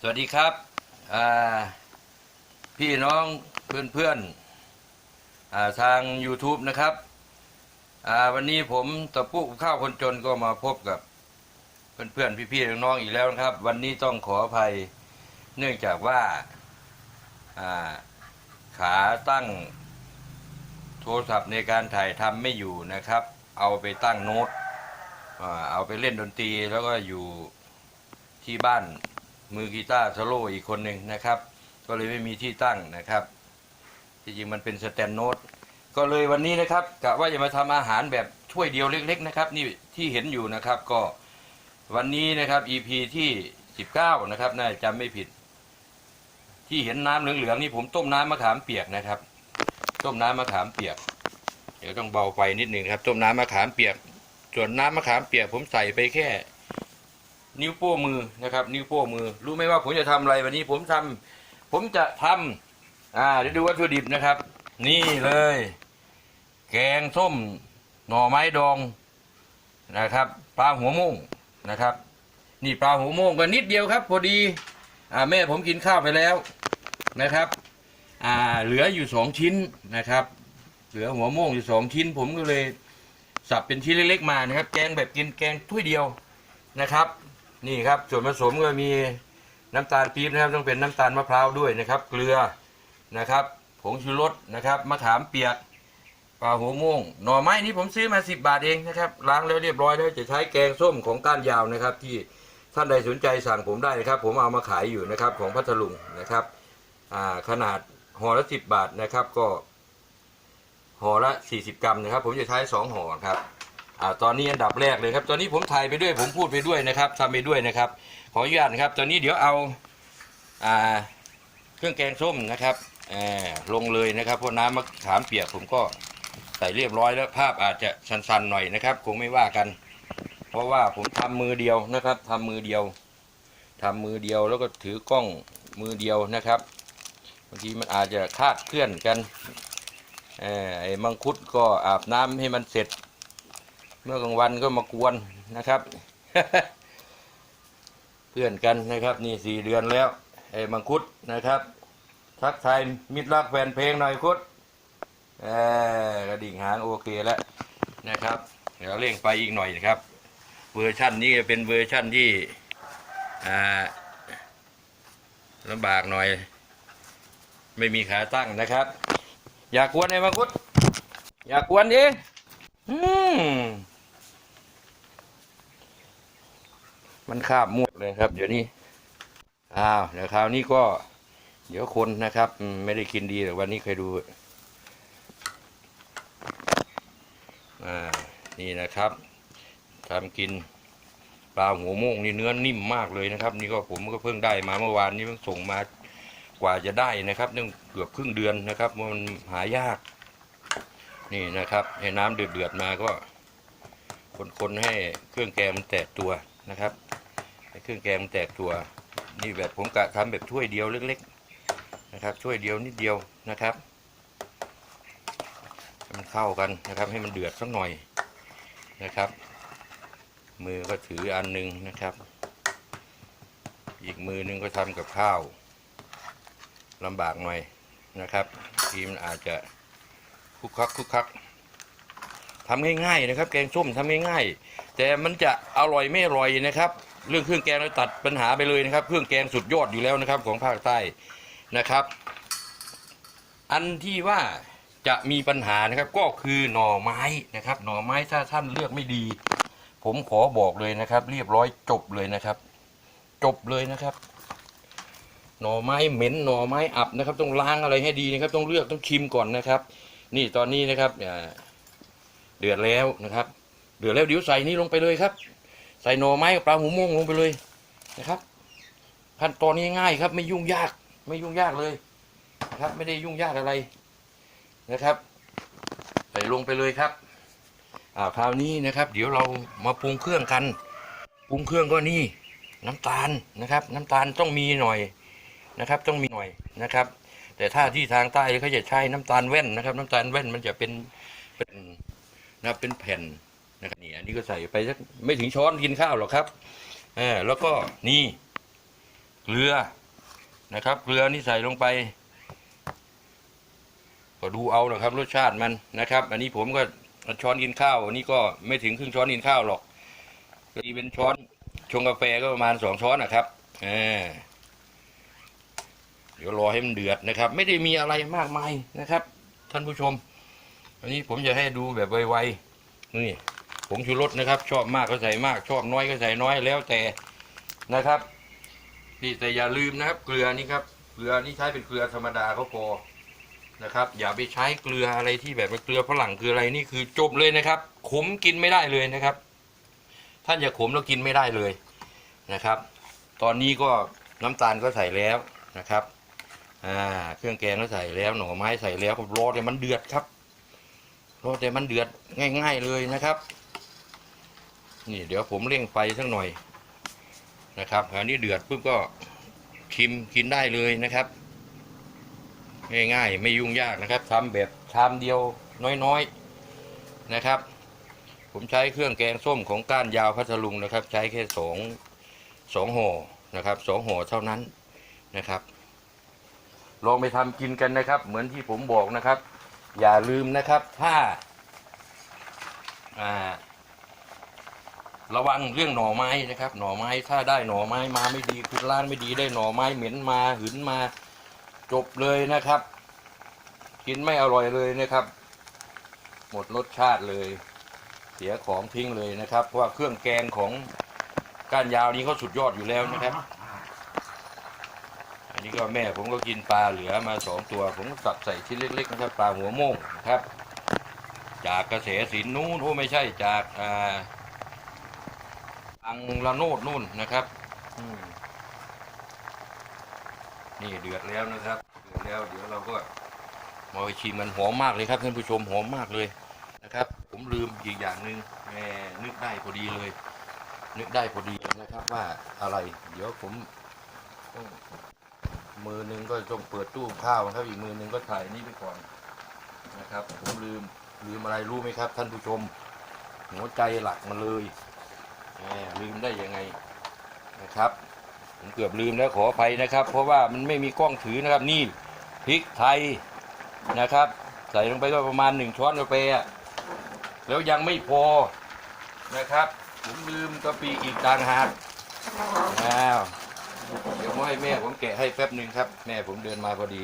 สวัสดีครับพี่น้องเพื่อนเพื่อนอทาง YouTube นะครับวันนี้ผมตะปุกข้าวคนจนก็มาพบกับเพื่อนเพื่อนๆพี่ๆน้องๆอีกแล้วนะครับ วันนี้ต้องขออภัยเนื่องจากว่าขาตั้งโทรศัพท์ในการถ่ายทำไม่อยู่นะครับ เอาไปตั้งโน้ตเอาไปเล่นดนตรีแล้วก็อยู่ที่บ้าน มือกีตาร์โซโล่อีกคนหนึ่งนะครับ ก็เลยไม่มีที่ตั้งนะครับที่จริงมันเป็นสแตนโนตก็เลยวันนี้นะครับกะว่าจะมาทำอาหารแบบถ้วยเดียวเล็ก ๆ นะครับ นี่ที่เห็นอยู่นะครับก็วันนี้นะครับ EP ที่ 19 นะครับน่าจะจำไม่ผิด ที่เห็นน้ำเหลืองๆนี่ผมต้มน้ำมะขามเปียกนะครับ ต้มน้ำมะขามเปียก เดี๋ยวต้องเบาไฟนิดหนึ่งครับ ต้มน้ำมะขามเปียก ส่วนน้ำมะขามเปียกผมใส่ไปแค่ นิ้วโป้มือนะครับ นิ้วโป้มือ รู้ไหมว่าผมจะทำอะไรวันนี้ผมทำผมจะทำอ่าเดี๋ยวดูวัตถุดิบนะครับ นี่เลย แกงส้มหน่อไม้ดองนะครับปลาหัวม่งนะครับ นี่ปลาหัวม่งก็นิดเดียวครับ พอดีอ่าแม่ผมกินข้าวไปแล้วนะครับอ่าเหลืออยู่สองชิ้นนะครับ เหลือหัวม่งอยู่สองชิ้น ผมก็เลยสับเป็นชิ้นเล็กๆมานะครับ แกงแบบกินแกงถ้วยเดียวนะครับ นี่ครับส่วนผสมก็มีน้ำตาลปี๊บนะครับ ต้องเป็นน้ำตาลมะพร้าวด้วยนะครับ เกลือนะครับ ผงชูรสนะครับมะขามเปียกปลาหัวม่วงหน่อไม้นี้ผมซื้อมา 10 บาทเองนะครับล้างแล้วเรียบร้อยแล้วจะใช้แกงส้มของก้านยาวนะครับ ที่ท่านใดสนใจสั่งผมได้นะครับ ผมเอามาขายอยู่นะครับของพัทลุงนะครับขนาดห่อละ10 บาทนะครับก็ห่อละ 40 กรัมนะครับ ผมจะใช้สองห่อครับ อ่าตอนนี้อันดับแรกเลยครับ ตอนนี้ผมถ่ายไปด้วยผมพูดไปด้วยนะครับทำไปด้วยนะครับ ขออนุญาตนะครับ ตอนนี้เดี๋ยวเอาอ่าเครื่องแกงส้มนะครับลงเลยนะครับเพราะน้ำมะขามเปียกผมก็ใส่เรียบร้อยแล้วภาพอาจจะสันๆหน่อยนะครับ คงไม่ว่ากัน เพราะว่าผมทำมือเดียวนะครับทำมือเดียวทำมือเดียวแล้วก็ถือกล้องมือเดียวนะครับบางทีมันอาจจะคลาดเคลื่อนกันไอ้มังคุดก็อาบน้ำให้มันเสร็จ เมื่อกลางวันก็มากวนนะครับ เพื่อนกันนะครับ นี่สี่เดือนแล้วไอ้มังคุดนะครับ ทักทายมิตรรักแฟนเพลงหน่อยคุดเออกระดิ่งหางโอเคแล้วนะครับ เดี๋ยวเร่งไปอีกหน่อยนะครับ เวอร์ชั่นนี้เป็นเวอร์ชั่นที่อ่าลำบากหน่อย ไม่มีขาตั้งนะครับ อย่ากวนไอ้มังคุด อย่ากวนเองอืม มันคาบมวดเลยครับ เดี๋ยวนี้อ้าวเดี๋ยวคราวนี้ก็ เดี๋ยวคนนะครับไม่ได้กินดีแต่วันนี้เคยดูอ่านี่นะครับทำกินปลาหัวโม่งนี่เนื้อนิ่มมากเลยนะครับ นี่ก็ผมก็เพิ่งได้มาเมื่อวานนี้เพิ่งส่งมากว่าจะได้นะครับนึ่งเกือบครึ่งเดือนนะครับมันหายาก นี่นะครับให้น้ำเดือดๆมาก็คนๆให้เครื่องแกงมันแตกตัวนะครับ เครื่องแกงมันแตกตัว นี่แบบผมกะทำแบบถ้วยเดียวเล็กๆนะครับถ้วยเดียวนิดเดียวนะครับมันเข้ากันนะครับ ให้มันเดือดสักหน่อยนะครับ มือก็ถืออันหนึงนะครับ อีกมือหนึงก็ทำกับข้าวลำบากหน่อยนะครับทีมนอาจจะคุกคักคุกคักทำง่ายๆนะครับ แกงส้มทำง่ายๆแต่มันจะอร่อยไม่อร่อยนะครับ เรื่องเครื่องแกงเราตัดปัญหาไปเลยนะครับ เครื่องแกงสุดยอดอยู่แล้วนะครับ ของภาคใต้นะครับ อันที่ว่าจะมีปัญหานะครับก็คือหน่อไม้นะครับ หน่อไม้ถ้าท่านเลือกไม่ดี ผมขอบอกเลยนะครับ เรียบร้อยจบเลยนะครับ จบเลยนะครับ หน่อไม้เหม็นหน่อไม้อับนะครับ ต้องล้างอะไรให้ดีนะครับ ต้องเลือกต้องชิมก่อนนะครับ นี่ตอนนี้นะครับเดือดแล้วนะครับ เดือดแล้วเดี๋ยวใส่นี่ลงไปเลยครับ ส่หน่อไม้กับปลาหูม่วงลงไปเลยนะครับ ขั้นตอนี้ง่ายครับ ไม่ยุ่งยาก ไม่ยุ่งยากเลยนะครับ ไม่ได้ยุ่งยากอะไรนะครับ ใส่ลงไปเลยครับอ่าคราวนี้นะครับ เดี๋ยวเรามาปรุงเครื่องกันปรุงเครื่องก็นี่น้ำตาลนะครับ น้ำตาลต้องมีหน่อยนะครับ ต้องมีหน่อยนะครับ แต่ถ้าที่ทางใต้เขาจะใช้น้ำตาลแว่นนะครับ น้ำตาลแว่นมันจะเป็นเป็นนะเป็นแผ่น นะครับนี่อันนี้ก็ใส่ไปสักไม่ถึงช้อนกินข้าวหรอกครับเออแล้วก็นี่เกลือนะครับเกลือนี่ใส่ลงไป ก็ดูเอานะครับ รสชาติมันนะครับ อันนี้ผมก็ช้อนกินข้าวอันนี้ก็ไม่ถึงครึ่งช้อนกินข้าวหรอกก็ดีเป็นช้อนชงกาแฟก็ประมาณสองช้อนนะครับอ่าเดี๋ยวรอให้มันเดือดนะครับ ไม่ได้มีอะไรมากมายนะครับ ท่านผู้ชม อันนี้ผมจะให้ดูแบบไวๆนี่ ผงชูรสนะครับ ชอบมากก็ใส่มาก ชอบน้อยก็ใส่น้อยแล้วแต่นะครับ นี่แต่อย่าลืมนะครับ เกลือนี่ครับเกลือนี่ใช้เป็นเกลือธรรมดาก็พอนะครับ อย่าไปใช้เกลืออะไรที่แบบเกลือฝรั่งเกลืออะไรนี่คือจบเลยนะครับ ขมกินไม่ได้เลยนะครับ ท่านอย่าขมแล้วกินไม่ได้เลยนะครับ ตอนนี้ก็น้ำตาลก็ใส่แล้วนะครับอ่าเครื่องแกงก็ใส่แล้วหน่อไม้ใส่แล้วรอแต่มันเดือดครับรอแต่มันเดือดง่าย ๆเลยนะครับ นี่เดี๋ยวผมเร่งไฟสักหน่อยนะครับอันนี้เดือดปุ๊บก็ชิมกินได้เลยนะครับ ง่ายๆไม่ยุ่งยากนะครับทำแบบชามเดียวน้อยๆนะครับ ผมใช้เครื่องแกงส้มของก้านยาวพัทลุงนะครับ ใช้แค่สองสองห่อนะครับสองห่อเท่านั้นนะครับ ลองไปทำกินกันนะครับ เหมือนที่ผมบอกนะครับ อย่าลืมนะครับถ้าอ่า ระวังเรื่องหน่อไม้นะครับ หน่อไม้ถ้าได้หน่อไม้มาไม่ดีคือร้านไม่ดีได้หน่อไม้เหม็นมาหืนมาจบเลยนะครับ กินไม่อร่อยเลยนะครับ หมดรสชาติเลย เสียของทิ้งเลยนะครับ เพราะว่าเครื่องแกงของก้านยาวนี้เขาสุดยอดอยู่แล้วนะครับ อันนี้ก็แม่ผมก็กินปลาเหลือมาสองตัว ผมก็สับใส่ชิ้นเล็กๆนะครับปลาหัวโม่งนะครับ จากกระแสสินนู้นโอ้ไม่ใช่จากอ่า อังละโนดนู่นนะครับนี่เดือดแล้วนะครับเดือดแล้วเดี๋ยวเราก็มาไปชิมมันหอมมากเลยครับท่านผู้ชมหอมมากเลยนะครับ ผมลืมอีกอย่างหนึ่งแหมนึกได้พอดีเลย นึกได้พอดีนะครับว่าอะไร เดี๋ยวผมต้องมือหนึ่งก็ต้องเปิดตู้ข้าวครับอีกมือหนึ่งก็ถ่ายนี่ไปก่อนนะครับ ผมลืมลืมอะไรรู้ไหมครับ ท่านผู้ชม หัวใจหลักมาเลย ลืมได้ยังไงนะครับ ผมเกือบลืมแล้วขออภัยนะครับ เพราะว่ามันไม่มีกล้องถือนะครับ นี่พริกไทยนะครับ ใส่ลงไปก็ประมาณหนึ่งช้อนกาแฟแล้วยังไม่พอนะครับ ผมลืมกะปิอีกต่างหากอ้าวเดี๋ยวมให้แม่ผมแกะให้แป๊บหนึ่งครับ แม่ผมเดินมาพอดี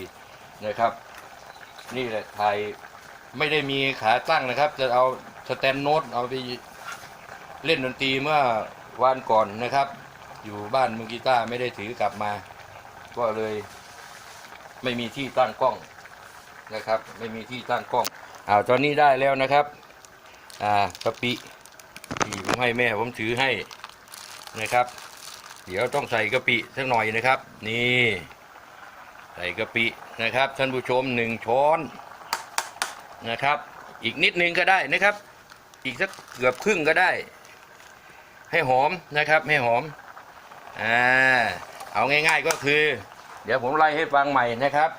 นะครับ นี่แหละไทยไม่ได้มีขาตั้งนะครับ จะเอาสแตนโนตเอาไป เล่นดนตรีเมื่อวานก่อนนะครับ อยู่บ้านมือกีตาร์ไม่ได้ถือกลับมา ก็เลยไม่มีที่ตั้งกล้องนะครับ ไม่มีที่ตั้งกล้องอ้าวตอนนี้ได้แล้วนะครับอ่ากะปิที่ผมให้แม่ผมถือให้นะครับ เดี๋ยวต้องใส่กะปิสักหน่อยนะครับ นี่ใส่กะปินะครับท่านผู้ชมหนึ่งช้อนนะครับ อีกนิดนึงก็ได้นะครับ อีกสักเกือบครึ่งก็ได้ ให้หอมนะครับให้หอมอ่าเอาง่าย ๆก็คือ เดี๋ยวผมไล่ให้ฟังใหม่นะครับ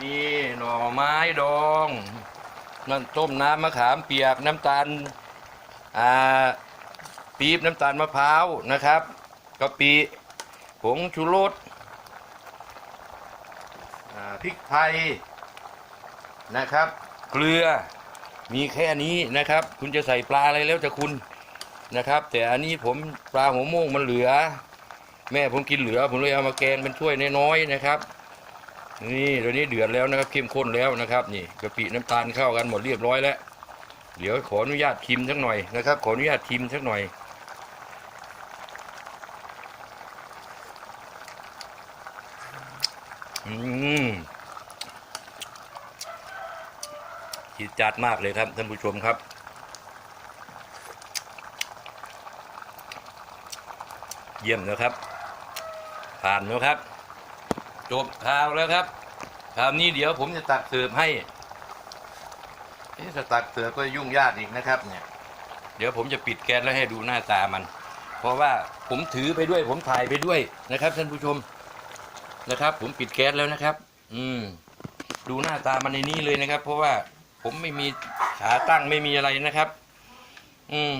มีหน่อไม้ดองนั่นต้มน้ำมะขามเปียกน้ำตาลอ่าปี๊บน้ำตาลมะพร้าวนะครับกะปิผงชูรสอ่าพริกไทยนะครับ เกลือมีแค่นี้นะครับ คุณจะใส่ปลาอะไรแล้วจะคุณ นะครับ แต่อันนี้ผมปลาหัวโม่งมันเหลือ แม่ผมกินเหลือ ผมเลยเอามาแกงเป็นถ้วยน้อยๆนะครับ นี่เดี๋ยวนี้เดือดแล้วนะครับเข้มข้นแล้วนะครับ นี่กะปิน้ำตาลเข้ากันหมดเรียบร้อยแล้วเดี๋ยวขออนุญาตชิมสักหน่อยนะครับ ขออนุญาตชิมสักหน่อยอืมจิตจัดมากเลยครับท่านผู้ชมครับ เยี่ยมนะครับ ผ่านแล้วครับ จบข่าวแล้วครับคราวนี้เดี๋ยวผมจะตักเสิร์ฟให้เอ๊ะถ้าตักเสิร์ฟก็ยุ่งยากอีกนะครับ เนี่ย เดี๋ยวผมจะปิดแก๊สแล้วให้ดูหน้าตามัน เพราะว่าผมถือไปด้วย ผมถ่ายไปด้วยนะครับท่านผู้ชมนะครับ ผมปิดแก๊สแล้วนะครับ อืม ดูหน้าตามันในนี้เลยนะครับ เพราะว่าผมไม่มีขาตั้งไม่มีอะไรนะครับ อืม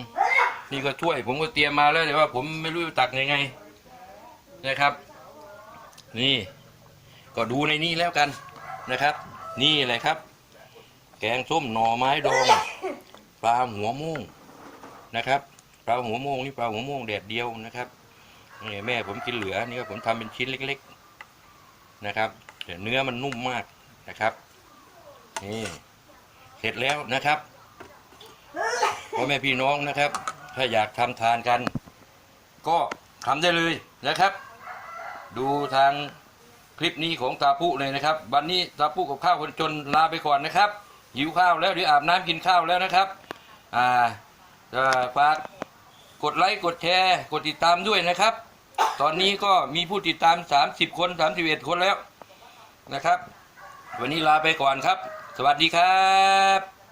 นี่ก็ถ้วย ผมก็เตรียมมาแล้วแต่ว่าผมไม่รู้จะตักยังไงนะครับ นี่ ก็ดูในนี้แล้วกันนะครับ นี่เลยครับ แกงส้มหน่อไม้ดองปลาหัวม่วงนะครับปลาหัวม่วงนี่ปลาหัวม่วงแดดเดียวนะครับนี่แม่ผมกินเหลือนี่ก็ผมทำเป็นชิ้นเล็ก ๆนะครับแต่เนื้อมันนุ่มมากนะครับนี่เสร็จแล้วนะครับพ่อแม่พี่น้องนะครับ ถ้าอยากทำทานกัน ก็ทำได้เลยนะครับ ดูทางคลิปนี้ของตาปุเลยนะครับ วันนี้ตาปุกับข้าวคนจนลาไปก่อนนะครับ หิวข้าวแล้วเดี๋ยวอาบน้ำกินข้าวแล้วนะครับอ่าฝากกดไลค์กดแชร์กดติดตามด้วยนะครับ ตอนนี้ก็มีผู้ติดตาม 30 คน 31 คนแล้วนะครับ วันนี้ลาไปก่อนครับ สวัสดีครับ